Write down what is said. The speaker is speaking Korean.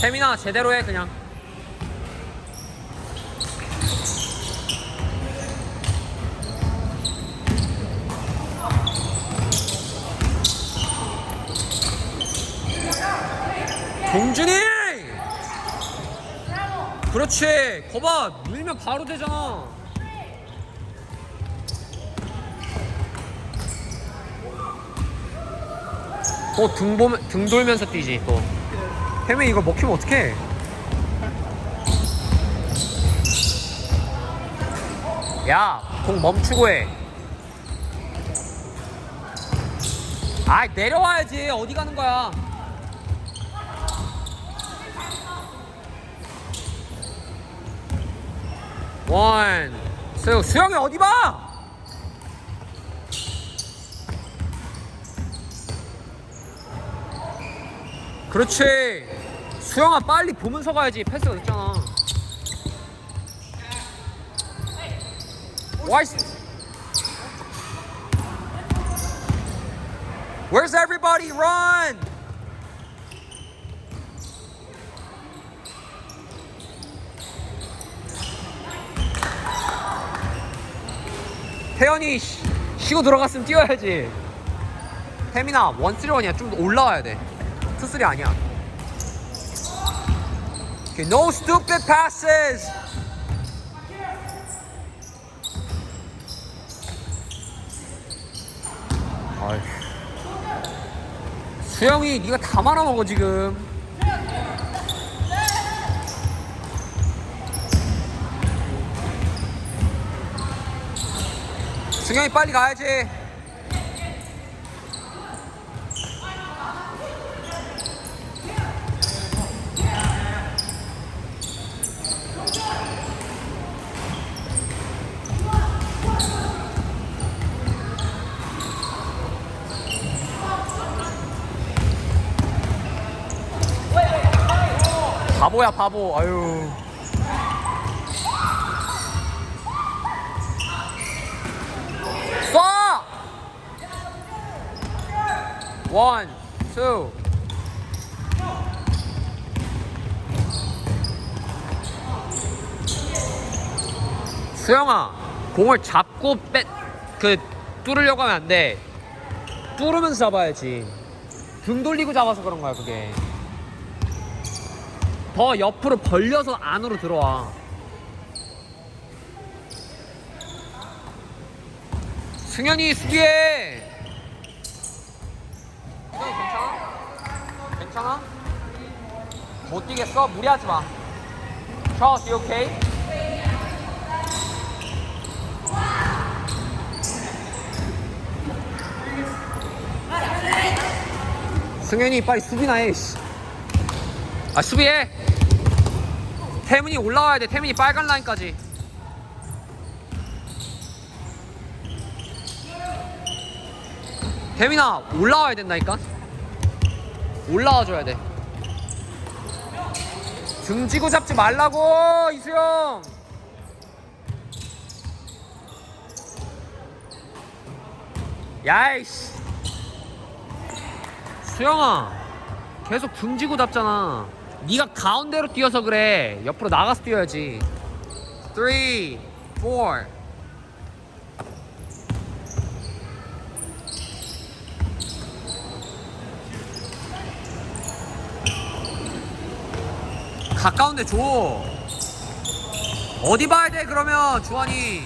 태민아 제대로 해 그냥. 동준이! 그렇지. 거봐 물면 바로 되잖아. 또등 보면 등 돌면서 뛰지 또 태민이 이거 먹히면 어떡해? 야 공 멈추고 해. 아이 내려와야지. 어디 가는 거야? 원 수영 수영이 어디 봐? 그렇지 수영아 빨리 보면서 가야지 패스가 늦잖아 와이스 Where's everybody? Run! 태연이 쉬- 쉬고 들어갔으면 뛰어야지. 태민아 원쓰리 원이야. 좀더 올라와야 돼. 투쓰리 아니야. Okay, no stupid passes. 아휴. 수영이 네가 다 말아먹어 지금. 승현이 빨리 가야지. 바보야 바보. 아유. 쏴! 원, 투. 수영아, 공을 잡고 빼, 그, 뚫으려고 하면 안 돼. 뚫으면서 잡아야지. 등 돌리고 잡아서 그런 거야, 그게. 더 옆으로 벌려서 안으로 들어와. 승현이 수비해. 승현이 괜찮아? 괜찮아? 못 뛰겠어? 무리하지 마. charles, you okay? 승현이 빨리 수비나 해. 씨. 아 수비해. 태민이 올라와야 돼. 태민이 빨간 라인까지. 태민아 올라와야 된다니까. 올라와 줘야 돼. 등지고 잡지 말라고 이수영. 야이씨. 수영아 계속 등지고 잡잖아. 네가 가운데로 뛰어서 그래. 옆으로 나가서 뛰어야지. 3 4 가까운데 줘. 어디 봐야 돼 그러면 주환이?